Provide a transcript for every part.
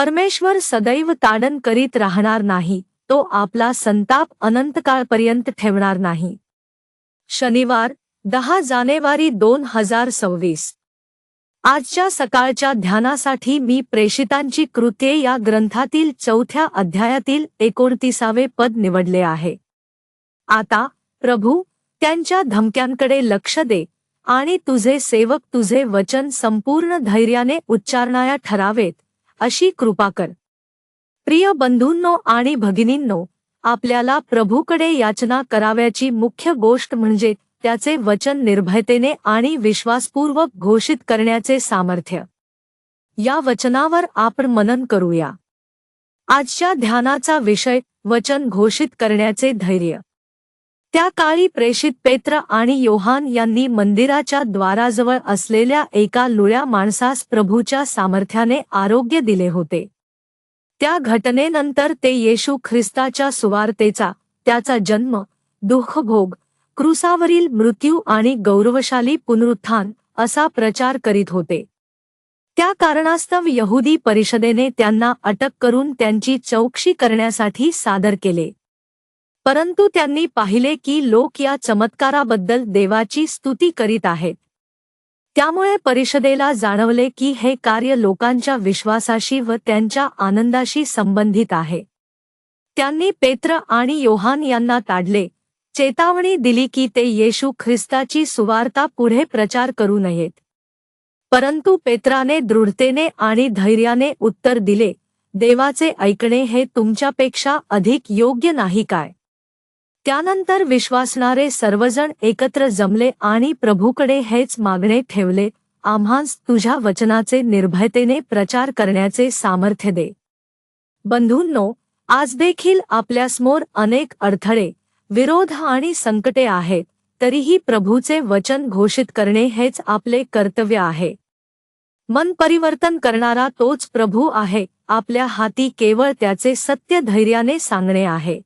परमेश्वर सदैव ताडण करीत राहणार नाही तो आपला संताप अनंतकाळपर्यंत ठेवणार नाही. शनिवार दहा जानेवारी दोन हजार सव्वीस. आजच्या सकाळच्या ध्यानासाठी मी प्रेषितांची कृत्ये या ग्रंथातील चौथ्या अध्यायातील एकोणतीसावे पद निवडले आहे. आता प्रभू त्यांच्या धमक्यांकडे लक्ष दे आणि तुझे सेवक तुझे वचन संपूर्ण धैर्याने उच्चारणाया ठरावेत. अशी कृपा कर. प्रिय बंधूंनो आणि भगिनींनो आपल्याला प्रभूकडे याचना कराव्याची मुख्य गोष्ट म्हणजे त्याचे वचन निर्भयतेने आणि विश्वासपूर्वक घोषित करण्याचे सामर्थ्य. या वचनावर आपण मनन करूया. आजच्या ध्यानाचा विषय वचन घोषित करण्याचे धैर्य. त्या काळी प्रेषित पेत्र आणि योहान यांनी मंदिराच्या द्वाराजवळ असलेल्या एका लुळ्या माणसास प्रभूच्या सामर्थ्याने आरोग्य दिले होते. त्या घटनेनंतर ते येशू ख्रिस्ताच्या सुवार्तेचा त्याचा जन्म दुःखभोग क्रुसावरील मृत्यू आणि गौरवशाली पुनरुत्थान असा प्रचार करीत होते. त्या कारणास्तव यहुदी परिषदेने त्यांना अटक करून त्यांची चौकशी करण्यासाठी सादर केले. परंतु त्यांनी पाहिले की लोक या चमत्काराबद्दल देवाची स्तुती करीत आहेत. त्यामुळे परिषदेला जाणवले की हे कार्य लोकांच्या विश्वासाशी व त्यांच्या आनंदाशी संबंधित आहे. त्यांनी पेत्र आणि योहान यांना ताडले चेतावणी दिली की ते येशू ख्रिस्ताची सुवार्ता पुढे प्रचार करू नयेत. परंतु पेत्राने दृढतेने आणि धैर्याने उत्तर दिले देवाचे ऐकणे हे तुमच्यापेक्षा अधिक योग्य नाही काय? त्यानंतर विश्वासणारे सर्वजण एकत्र जमले आणि प्रभूकडे हेच मागणे ठेवले आम्हास तुझ्या वचनाचे निर्भयतेने प्रचार करण्याचे सामर्थ्य दे. बंधूंनो आज देखील आपल्यासमोर अनेक अडथळे विरोध आणि संकटे आहेत तरीही प्रभूचे वचन घोषित करणे हेच आपले कर्तव्य आहे. मन परिवर्तन करणारा तोच प्रभू आहे आपल्या हाती केवळ त्याचे सत्य धैर्याने सांगणे आहे.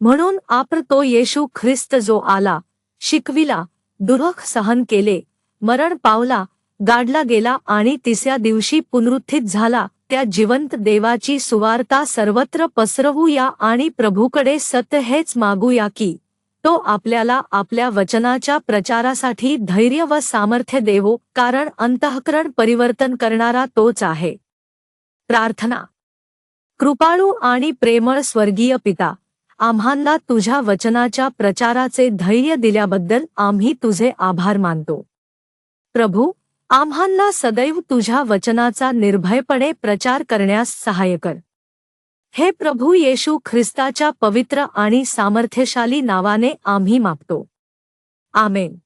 म्हणून आपण तो येशू ख्रिस्त जो आला शिकविला दुरख सहन केले मरण पावला गाडला गेला आणि तिसऱ्या दिवशी पुनरुत्थित झाला त्या जिवंत देवाची सुवार्ता सर्वत्र पसरवूया आणि प्रभूकडे सत्य हेच मागूया की तो आपल्याला आपल्या वचनाच्या प्रचारासाठी धैर्य व सामर्थ्य देवो कारण अंतःकरण परिवर्तन करणारा तोच आहे. प्रार्थना. कृपाळू आणि प्रेमळ स्वर्गीय पिता आम्हाला तुझ्या वचनाच्या प्रचाराचे धैर्य दिल्याबद्दल आम्ही तुझे आभार मानतो. प्रभू आम्हाला सदैव तुझ्या वचनाचा निर्भयपणे प्रचार करण्यास सहाय्य कर. हे प्रभू येशू ख्रिस्ताच्या पवित्र आणि सामर्थ्यशाली नावाने आम्ही मागतो. आमेन.